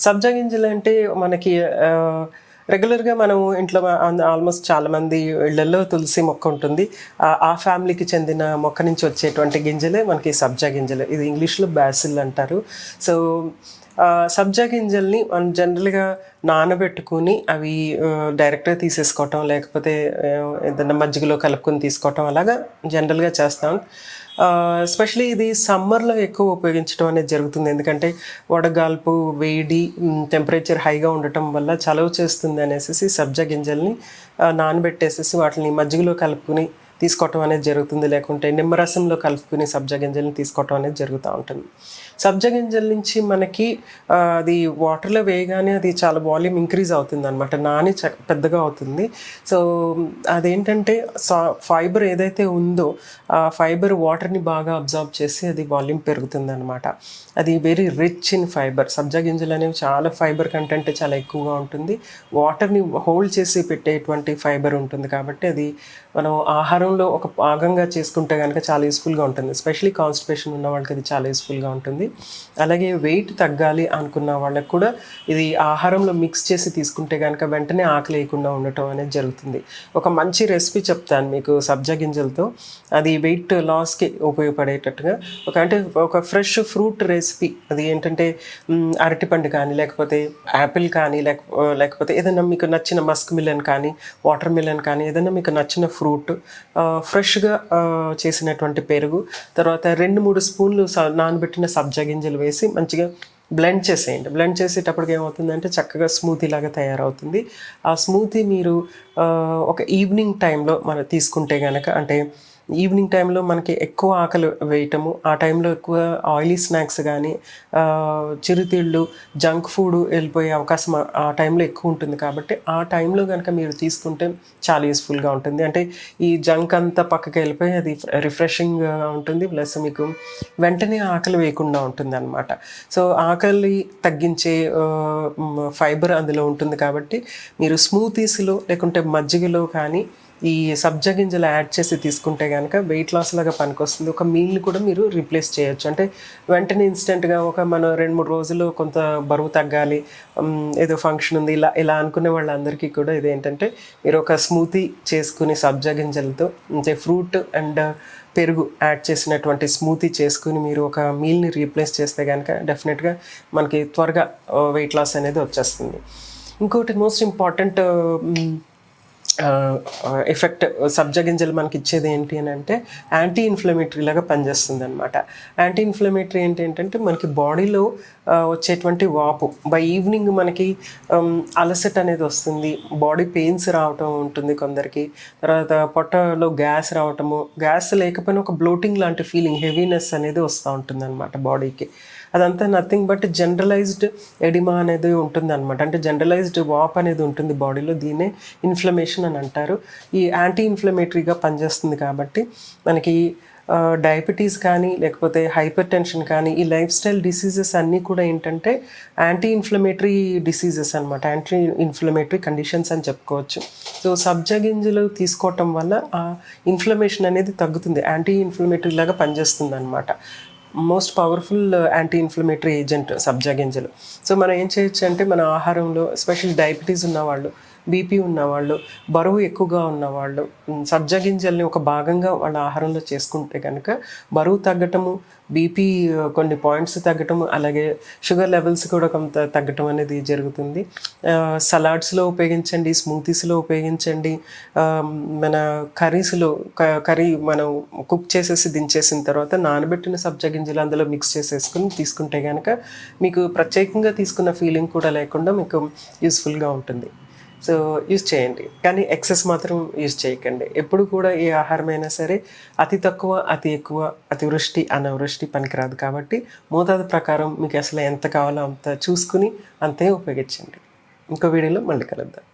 సబ్జా గింజలు అంటే మనకి రెగ్యులర్గా మనం ఇంట్లో ఆల్మోస్ట్ చాలామంది ఇళ్ళలో తులసి మొక్క ఉంటుంది. ఆ- ఫ్యామిలీకి చెందిన మొక్క నుంచి వచ్చేటువంటి గింజలే మనకి సబ్జా గింజలు. ఇది ఇంగ్లీష్లో బ్యాసిల్ అంటారు. సో సబ్జా గింజల్ని మనం జనరల్గా నానబెట్టుకుని అవి డైరెక్ట్గా తీసేసుకోవటం లేకపోతే ఏదైనా మజ్జిగలో కలుపుకొని తీసుకోవటం అలాగా జనరల్గా చేస్తాం. ఎస్పెషలీ ఇది సమ్మర్లో ఎక్కువ ఉపయోగించడం అనేది జరుగుతుంది. ఎందుకంటే వడగాల్పు వేడి టెంపరేచర్ హైగా ఉండటం వల్ల చలవ చేస్తుంది అనేసి సబ్జా గింజల్ని నానబెట్టేసేసి వాటిని మజ్జిగలో కలుపుకుని తీసుకోవటం అనేది జరుగుతుంది. లేకుంటే నిమ్మరసంలో కలుపుకుని సబ్జా గింజల్ని తీసుకోవటం అనేది జరుగుతూ ఉంటుంది. సబ్జా గింజల నుంచి మనకి అది వాటర్లో వేయగానే అది చాలా వాల్యూమ్ ఇంక్రీజ్ అవుతుంది అనమాట నాని చ పెద్దగా అవుతుంది. సో అదేంటంటే సా ఫైబర్ ఏదైతే ఉందో ఆ ఫైబర్ వాటర్ని బాగా అబ్జార్బ్ చేసి అది వాల్యూమ్ పెరుగుతుంది అనమాట అది వెరీ రిచ్ ఇన్ ఫైబర్. సబ్జా గింజలు అనేవి చాలా ఫైబర్ కంటెంట్ చాలా ఎక్కువగా ఉంటుంది. వాటర్ని హోల్డ్ చేసి పెట్టేటువంటి ఫైబర్ ఉంటుంది కాబట్టి అది మనం ఆహారం ఆహారంలో ఒక భాగంగా చేసుకుంటే కనుక చాలా యూస్ఫుల్గా ఉంటుంది. ఎస్పెషలీ కాన్స్టిపేషన్ ఉన్న వాళ్ళకి అది చాలా యూస్ఫుల్గా ఉంటుంది. అలాగే వెయిట్ తగ్గాలి అనుకున్న వాళ్ళకి కూడా ఇది ఆహారంలో మిక్స్ చేసి తీసుకుంటే కనుక వెంటనే ఆకలి వేయకుండా ఉండటం అనేది జరుగుతుంది. ఒక మంచి రెసిపీ చెప్తాను మీకు సబ్జా గింజలతో. అది వెయిట్ లాస్కి ఉపయోగపడేటట్టుగా. ఒక అంటే ఒక ఫ్రెష్ ఫ్రూట్ రెసిపీ. అది ఏంటంటే అరటిపండు కానీ లేకపోతే యాపిల్ కానీ లేక లేకపోతే ఏదైనా మీకు నచ్చిన మస్క్ మిలన్ కానీ వాటర్ మిలన్ కానీ ఏదైనా మీకు నచ్చిన ఫ్రూట్ ఫ్రెష్గా చేసినటువంటి పెరుగు. తర్వాత రెండు మూడు స్పూన్లు స- నానబెట్టిన సబ్జా గింజలు వేసి మంచిగా బ్లెండ్ చేసేయండి. బ్లెండ్ చేసేటప్పటికి ఏమవుతుందంటే చక్కగా స్మూతీ లాగా తయారవుతుంది. ఆ స్మూతీ మీరు ఒక ఈవినింగ్ టైంలో మనం తీసుకుంటే కనుక అంటే ఈవినింగ్ టైంలో మనకి ఎక్కువ ఆకలి వేయటము ఆ టైంలో ఎక్కువ ఆయిలీ స్నాక్స్ కానీ చిరుతిళ్ళు జంక్ ఫుడ్ వెళ్ళిపోయే అవకాశం ఆ- టైంలో ఎక్కువ ఉంటుంది కాబట్టి ఆ టైంలో కనుక మీరు తీసుకుంటే చాలా యూస్ఫుల్గా ఉంటుంది. అంటే ఈ జంక్ అంతా పక్కకి వెళ్ళిపోయి అది రిఫ్రెషింగ్గా ఉంటుంది ప్లస్ మీకు వెంటనే ఆకలి వేయకుండా ఉంటుంది అనమాట సో ఆకలి తగ్గించే ఫైబర్ అందులో ఉంటుంది కాబట్టి మీరు స్మూతీస్లో లేకుంటే మజ్జిగలో కానీ ఈ సబ్జా గింజలు యాడ్ చేసి తీసుకుంటే కనుక వెయిట్ లాస్ లాగా పనికొస్తుంది. ఒక మీల్ని కూడా మీరు రీప్లేస్ చేయొచ్చు. అంటే వెంటనే ఇన్స్టెంట్గా ఒక మనం రెండు మూడు రోజులు కొంత బరువు తగ్గాలి ఏదో ఫంక్షన్ ఉంది ఇలా ఇలా అనుకునే వాళ్ళందరికీ కూడా ఇదేంటంటే మీరు ఒక స్మూతీ చేసుకుని సబ్జా గింజలతో అంటే ఫ్రూట్ అండ్ పెరుగు యాడ్ చేసినటువంటి స్మూతీ చేసుకుని మీరు ఒక మీల్ని రీప్లేస్ చేస్తే కనుక డెఫినెట్గా మనకి త్వరగా uh, వెయిట్ లాస్ అనేది వచ్చేస్తుంది. ఇంకోటి మోస్ట్ ఇంపార్టెంట్ ఎఫెక్ట్ సబ్జా గింజలు మనకి ఇచ్చేది ఏంటి అని అంటే యాంటీ ఇన్ఫ్లమేటరీ లాగా పనిచేస్తుంది అనమాట యాంటీ ఇన్ఫ్లమేటరీ ఏంటి ఏంటంటే మనకి బాడీలో వచ్చేటువంటి వాపు బై ఈవినింగ్ మనకి అలసట అనేది వస్తుంది బాడీ పెయిన్స్ రావటం ఉంటుంది కొందరికి తర్వాత పొట్టలో గ్యాస్ రావటము గ్యాస్ లేకపోయినా ఒక బ్లోటింగ్ లాంటి ఫీలింగ్ హెవీనెస్ అనేది వస్తూ ఉంటుంది అనమాట బాడీకి అదంతా నథింగ్ బట్ జనరలైజ్డ్ ఎడిమా అనేది ఉంటుంది అనమాట అంటే జనరలైజ్డ్ వాప్ అనేది ఉంటుంది బాడీలో దీన్నే ఇన్ఫ్లమేషన్ అని అంటారు. ఈ యాంటీ ఇన్ఫ్లమేటరీగా పనిచేస్తుంది కాబట్టి మనకి డయాబెటీస్ కానీ లేకపోతే హైపర్ టెన్షన్ కానీ ఈ లైఫ్ స్టైల్ డిసీజెస్ అన్నీ కూడా ఏంటంటే యాంటీ ఇన్ఫ్లమేటరీ డిసీజెస్ అనమాట యాంటీ ఇన్ఫ్లమేటరీ కండిషన్స్ అని చెప్పుకోవచ్చు. సో సబ్జా గింజలు తీసుకోవటం వల్ల ఆ ఇన్ఫ్లమేషన్ అనేది తగ్గుతుంది. యాంటీ ఇన్ఫ్లమేటరీ లాగా పనిచేస్తుంది అనమాట most powerful anti inflammatory agent సబ్జా గింజలు. సో మనం ఏం చేయొచ్చు అంటే మన ఆహారంలో ఎస్పెషల్ డయాబెటీస్ ఉన్నవాళ్ళు బీపీ ఉన్నవాళ్ళు బరువు ఎక్కువగా ఉన్నవాళ్ళు ఉమ్, సబ్జా గింజల్ని ఒక భాగంగా వాళ్ళ ఆహారంలో చేసుకుంటే కనుక బరువు తగ్గటము బీపీ కొన్ని పాయింట్స్ తగ్గటము అలాగే షుగర్ లెవెల్స్ కూడా కొంత తగ్గటం అనేది జరుగుతుంది. సలాడ్స్లో ఉపయోగించండి స్మూతీస్లో ఉపయోగించండి. మన కర్రీస్లో కర్రీ మనం కుక్ చేసేసి దించేసిన తర్వాత నానబెట్టిన సబ్జా గింజలు అందులో మిక్స్ చేసేసుకుని తీసుకుంటే కనుక మీకు ప్రత్యేకంగా తీసుకున్న ఫీలింగ్ కూడా లేకుండా మీకు యూస్ఫుల్గా ఉంటుంది. సో యూజ్ చేయండి. కానీ ఎక్సెస్ మాత్రం యూజ్ చేయకండి. ఎప్పుడు కూడా ఏ ఆహారమైనా సరే అతి తక్కువ అతి ఎక్కువ అతివృష్టి అనావృష్టి పనికిరాదు కాబట్టి మోతాదు ప్రకారం మీకు అసలు ఎంత కావాలో అంత చూసుకుని అంతే ఉపయోగించండి. ఇంకో వీడియోలో మళ్ళీ కలుద్దాం.